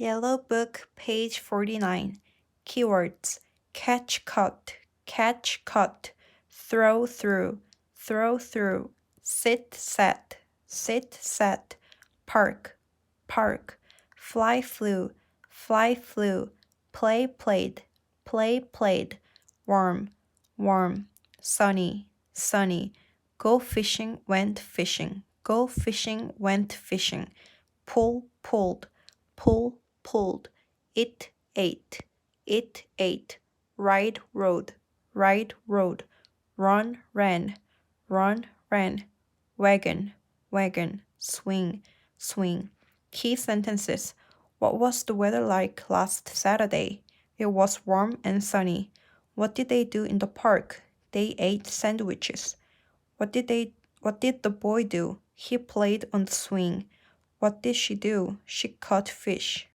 Yellow Book, page 49. Keywords. Catch, cut, catch, cut, throw through, throw through, sit, set, sit, set, park, park, fly, flew, fly, flew, play, played, play, played, warm, warm, sunny, sunny, go fishing, went fishing, go fishing, went fishing, pull, pulled, pull, pulled, it ate, it ate, ride, rode, ride, rode, run, ran, run, ran, wagon, wagon, swing, swing. Key sentences. What was the weather like last Saturday? It was warm and sunny. What did they do in the park? They ate sandwiches. What did they what did the boy do? He played on the swing. What did she do? She caught fish.